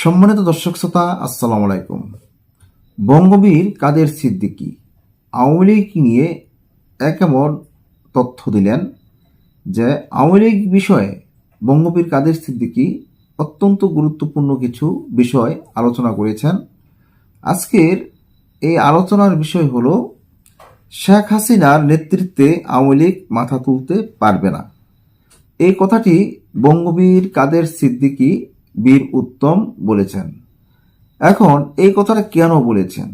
সম্মানিত দর্শক শ্রোতা, আসসালামু আলাইকুম। বঙ্গবীর কাদের সিদ্দিকী? আওয়ামী লীগ নিয়ে এমন তথ্য দিলেন যে, আওয়ামী লীগ বিষয়ে বঙ্গবীর কাদের সিদ্দিকী অত্যন্ত গুরুত্বপূর্ণ কিছু বিষয় আলোচনা করেছেন। আজকের এই আলোচনার বিষয় হল, শেখ হাসিনার নেতৃত্বে আওয়ামী লীগ মাথা তুলতে পারবে না। এই কথাটি বঙ্গবীর কাদের সিদ্দিকী বীর উত্তম বলেছেন। এখন এই কথাটা কেন বলেছেন?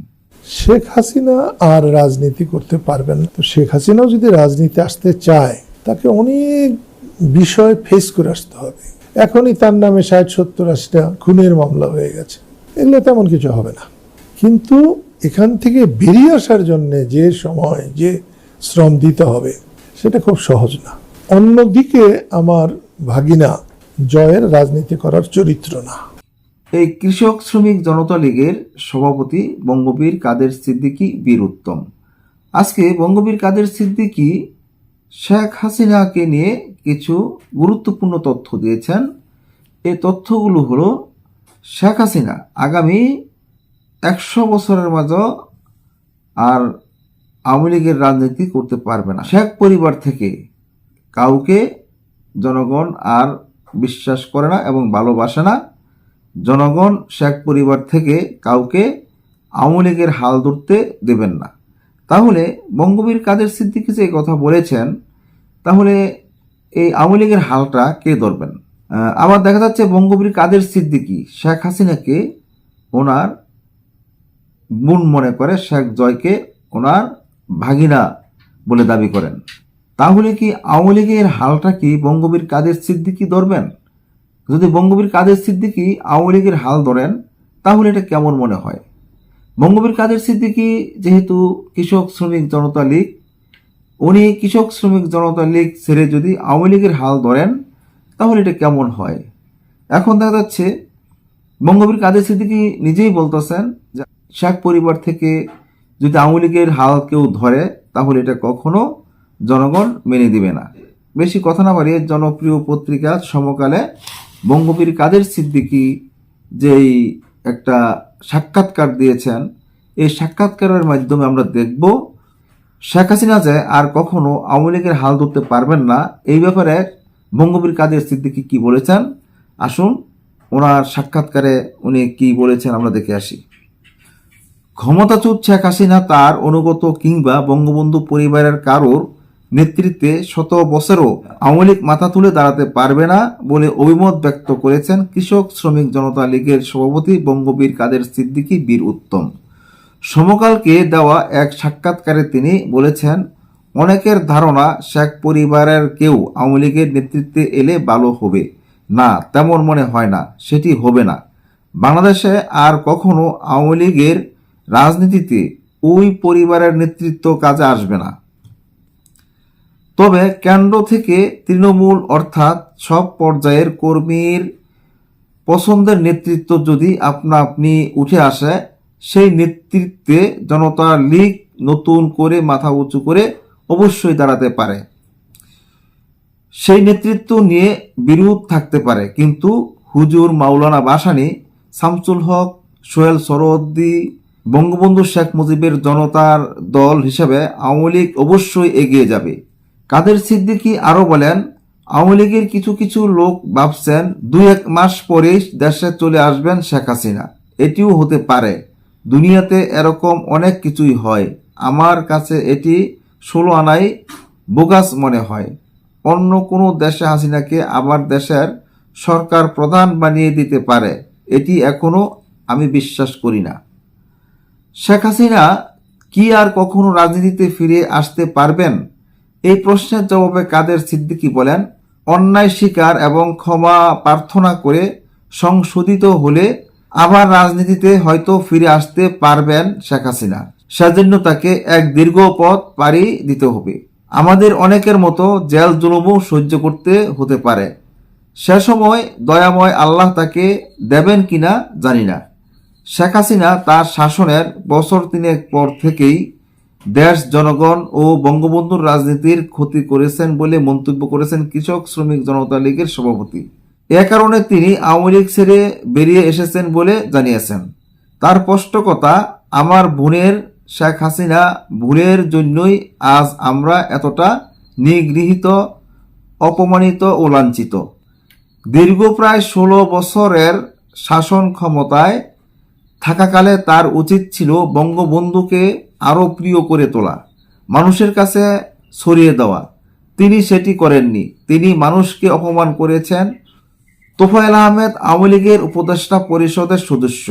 শেখ হাসিনা আর রাজনীতি করতে পারবেন তো শেখ হাসিনাও যদি রাজনীতি আসতে চায়, তাকে অনেক বিষয় ফেস করে আসতে হবে। এখনই তার নামে ষাট, সত্তর আশিটা খুনের মামলা হয়ে গেছে। এগুলো তেমন কিছু হবে না। কিন্তু এখান থেকে বেরিয়ে আসার জন্যে যে সময়, যে শ্রম দিতে হবে, সেটা খুব সহজ না। অন্যদিকে আমার ভাগিনা জয়ের রাজনীতি করার চরিত্র না। এই কৃষক শ্রমিক জনতা লীগের সভাপতি বঙ্গবীর কাদের সিদ্দিকী বীর উত্তম। আজকে বঙ্গবীর কাদের সিদ্দিকী শেখ হাসিনাকে নিয়ে কিছু গুরুত্বপূর্ণ তথ্য দিয়েছেন। এই তথ্যগুলো হলো, শেখ হাসিনা আগামী একশো বছরের মাঝে আর আওয়ামী লীগের রাজনীতি করতে পারবে না। শেখ পরিবার থেকে কাউকে, জনগণ আর বিশ্বাস করে না এবং ভালোবাসে না। জনগণ শেখ পরিবার থেকে কাউকে আওয়ামী লীগের হাল ধরতে দেবেন না। তাহলে বঙ্গবীর কাদের সিদ্দিকি যে কথা বলেছেন, তাহলে এই আওয়ামী লীগের হালটা কে ধরবেন? আবার দেখা যাচ্ছে বঙ্গবীর কাদের সিদ্দিকি, শেখ হাসিনাকে ওনার বোন মনে করে, শেখ জয়কে ওনার ভাগিনা বলে দাবি করেন। তাহলে কি আওয়ামী লীগের হালটা কি বঙ্গবীর কাদের সিদ্দিকী ধরবেন? যদি বঙ্গবীর কাদের সিদ্দিকী আওয়ামী লীগের হাল ধরেন, তাহলে এটা কেমন মনে হয়? বঙ্গবীর কাদের সিদ্দিকী যেহেতু কৃষক শ্রমিক জনতা লীগ, উনি কৃষক শ্রমিক জনতা লীগ ছেড়ে যদি আওয়ামী লীগের হাল ধরেন, তাহলে এটা কেমন হয়? এখন দেখা যাচ্ছে, বঙ্গবীর কাদের সিদ্দিকী নিজেই বলতেছেন যে শেখ পরিবার থেকে যদি আওয়ামী লীগের হাল কেউ ধরে, তাহলে এটা কখনো জনগণ মেনে দিবে না। বেশি কথা না বাড়িয়ে জনপ্রিয় পত্রিকা সমকালে বঙ্গবীর কাদের সিদ্দিকী যেই একটা সাক্ষাৎকার দিয়েছেন, এই সাক্ষাৎকারের মাধ্যমে আমরা দেখব শেখ হাসিনা যে আর কখনো আওয়ামী লীগের হাল ধরতে পারবেন না। এই ব্যাপারে বঙ্গবীর কাদের সিদ্দিকি কি বলেছেন? আসুন ওনার সাক্ষাৎকারে উনি কি বলেছেন আমরা দেখে আসি। ক্ষমতাচ্যুত শেখ হাসিনা তার অনুগত কিংবা বঙ্গবন্ধু পরিবারের কারোর নেতৃত্বে শত বছরও আওয়ামী লীগ মাথা তুলে দাঁড়াতে পারবে না বলে অভিমত ব্যক্ত করেছেন কৃষক শ্রমিক জনতা লীগের সভাপতি বঙ্গবীর কাদের সিদ্দিকী বীর উত্তম। সমকালকে দেওয়া এক সাক্ষাৎকারে তিনি বলেছেন, অনেকের ধারণা শেখ পরিবারের কেউ আওয়ামী লীগের নেতৃত্বে এলে ভালো হবে। না, তেমন মনে হয় না, সেটি হবে না। বাংলাদেশে আর কখনো আওয়ামী লীগের রাজনীতিতে ওই পরিবারের নেতৃত্ব কাজে আসবে না। তবে কেন্দ্র থেকে তৃণমূল অর্থাৎ সব পর্যায়ের কর্মীর পছন্দের নেতৃত্ব যদি আপনা আপনি উঠে আসে, সেই নেতৃত্বে জনতা লীগ নতুন করে মাথা উঁচু করে অবশ্যই দাঁড়াতে পারে। সেই নেতৃত্ব নিয়ে বিরোধ থাকতে পারে, কিন্তু হুজুর মাওলানা বাসানি, শামসুল হক, সোহেল সরদ্দি, বঙ্গবন্ধু শেখ মুজিবের জনতার দল হিসেবে আওয়ামী লীগ অবশ্যই এগিয়ে যাবে। কাদের সিদ্দিকি আরও বলেন, আওয়ামী লীগের কিছু কিছু লোক ভাবছেন দুই এক মাস পরেই দেশে চলে আসবেন শেখ হাসিনা। এটিও হতে পারে। দুনিয়াতে এরকম অনেক কিছুই হয়। আমার কাছে এটি ষোলো আনাই বোগাস মনে হয়। অন্য কোনো দেশে হাসিনাকে আবার দেশের সরকার প্রধান বানিয়ে দিতে পারে, এটি এখনও আমি বিশ্বাস করি না। শেখ হাসিনা কি আর কখনো রাজনীতিতে ফিরে আসতে পারবেন? এই প্রশ্নের জবাবে কাদের সিদ্দিকি বলেন, অন্যায় স্বীকার এবং ক্ষমা প্রার্থনা করে সংশোধিত হলে আবার রাজনীতিতে হয়তো ফিরে আসতে পারবেন শেখ হাসিনা। সেজন্য তাকে এক দীর্ঘ পথ পাড়ি দিতে হবে। আমাদের অনেকের মতো জেল জুলুমও সহ্য করতে হতে পারে। সে সময় দয়াময় আল্লাহ তাকে দেবেন কিনা জানি না। শেখ হাসিনা তার শাসনের বছর তিনেক পর থেকেই দেশ, জনগণ ও বঙ্গবন্ধুর রাজনীতির ক্ষতি করেছেন বলে মন্তব্য করেছেন কৃষক শ্রমিক জনতা লীগের সভাপতি। এ কারণে তিনি আওয়ামী লীগ ছেড়ে বেরিয়ে এসেছেন বলে জানিয়েছেন। তার স্পষ্ট কথা আমার বোনের শেখ হাসিনা ভুলের জন্যই আজ আমরা এতটা নিগৃহীত, অপমানিত ও লাঞ্ছিত। দীর্ঘ প্রায় ষোলো বছরের শাসন ক্ষমতায় থাকাকালে তার উচিত ছিল বঙ্গবন্ধুকে আরও প্রিয় করে তোলা, মানুষের কাছে ছড়িয়ে দেওয়া। তিনি সেটি করেননি। তিনি মানুষকে অপমান করেছেন তোফায়েল আহমেদ আওয়ামী লীগের উপদেষ্টা পরিষদের সদস্য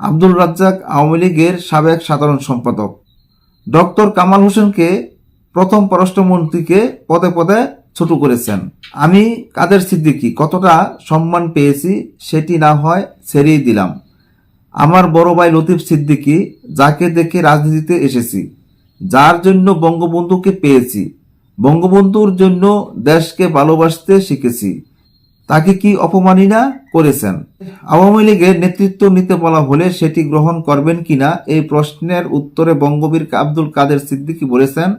আব্দুল রাজ্জাক আওয়ামী লীগের সাবেক সাধারণ সম্পাদক। ডক্টর কামাল হোসেনকে প্রথম পররাষ্ট্রমন্ত্রীকে পদে পদে ছোট করেছেন। আমি কাদের সিদ্দিকি, কতটা সম্মান পেয়েছি সেটি না হয় ছেড়েই দিলাম। আমার বড় ভাই লতিফ সিদ্দিকী, যাকে দেখে রাজনীতিতে এসেছি, যার জন্য বঙ্গবন্ধুকে পেয়েছি, বঙ্গবন্ধুর জন্য দেশকে ভালোবাসতে শিখেছি, তাকে কি অপমানিনা করেছেন? আওয়ামী লীগের নেতৃত্ব নিতে বলা হলে সেটি গ্রহণ করবেন কিনা এই প্রশ্নের উত্তরে বঙ্গবীর আব্দুল কাদের সিদ্দিকী বলেছেন,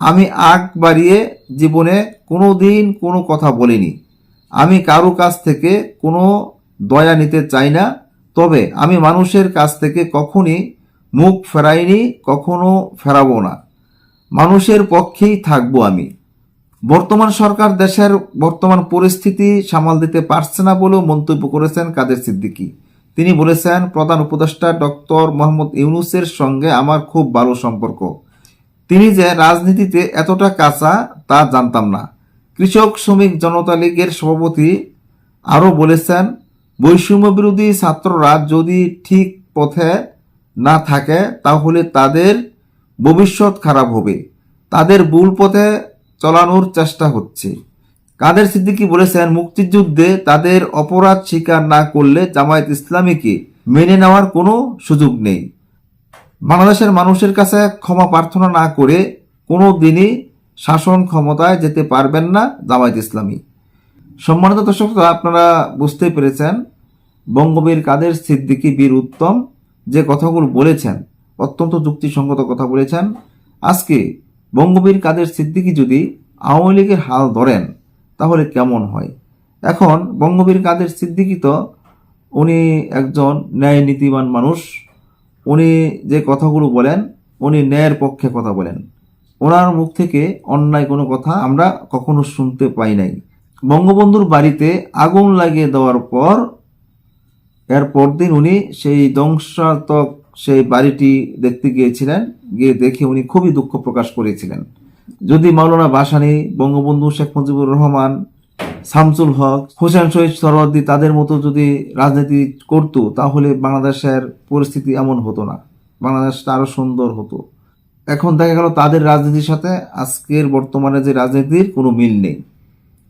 আমি আগ বাড়িয়ে জীবনে কোনো দিন কোনো কথা বলিনি। আমি কারও কাছ থেকে কোনো দয়া নিতে চাই না। তবে আমি মানুষের কাছ থেকে কখনই মুখ ফেরাইনি, কখনো ফেরাবো না। মানুষের পক্ষেই থাকব আমি। বর্তমান সরকার দেশের বর্তমান পরিস্থিতি সামাল দিতে পারছে না বলেও মন্তব্য করেছেন কাদের সিদ্দিকী। তিনি বলেছেন, প্রধান উপদেষ্টা ডক্টর মোহাম্মদ ইউনুসের সঙ্গে আমার খুব ভালো সম্পর্ক। তিনি যে রাজনীতিতে এতটা কাঁচা, তা জানতাম না। কৃষক, শ্রমিক, জনতা লীগের সভাপতি আরও বলেছেন বৈষম্য বিরোধী ছাত্ররা যদি ঠিক পথে না থাকে, তাহলে তাদের ভবিষ্যৎ খারাপ হবে। তাদের ভুল পথে চলানোর চেষ্টা হচ্ছে। কাদের সিদ্দিকি বলেছেন, মুক্তিযুদ্ধে তাদের অপরাধ স্বীকার না করলে জামায়াত ইসলামীকে মেনে নেওয়ার কোনো সুযোগ নেই। বাংলাদেশের মানুষের কাছে ক্ষমা প্রার্থনা না করে কোনো দিনই শাসন ক্ষমতায় যেতে পারবেন না জামায়াত ইসলামী। সম্মানিত দর্শক, আপনারা বুঝতে পেরেছেন, বঙ্গবীর কাদের সিদ্দিকী বীর উত্তম যে কথাগুলো বলেছেন, অত্যন্ত যুক্তিসঙ্গত কথা বলেছেন। আজকে বঙ্গবীর কাদের সিদ্দিকী যদি আওয়ামী লীগের হাল ধরেন, তাহলে কেমন হয়? এখন বঙ্গবীর কাদের সিদ্দিকী তো উনি একজন ন্যায় নীতিবান মানুষ, উনি যে কথাগুলো বলেন, উনি ন্যায়ের পক্ষে কথা বলেন। ওনার মুখ থেকে অন্যায় কোনো কথা আমরা কখনো শুনতে পাই নাই। বঙ্গবন্ধুর বাড়িতে আগুন লাগিয়ে দেওয়ার পর, এর পরদিন উনি সেই ধ্বংসাত্মক সেই বাড়িটি দেখতে গিয়েছিলেন, গিয়ে দেখে উনি খুবই দুঃখ প্রকাশ করেছিলেন। যদি মাওলানা বাসানি, বঙ্গবন্ধু শেখ মুজিবুর রহমান, শামসুল হক, হোসেন শহীদ সরওয়ার্দী তাদের মতো যদি রাজনীতি করতো, তাহলে বাংলাদেশের পরিস্থিতি এমন হতো না। বাংলাদেশটা আরও সুন্দর হতো। এখন দেখা গেল তাদের রাজনীতির সাথে আজকের বর্তমানে যে রাজনীতির কোনো মিল নেই।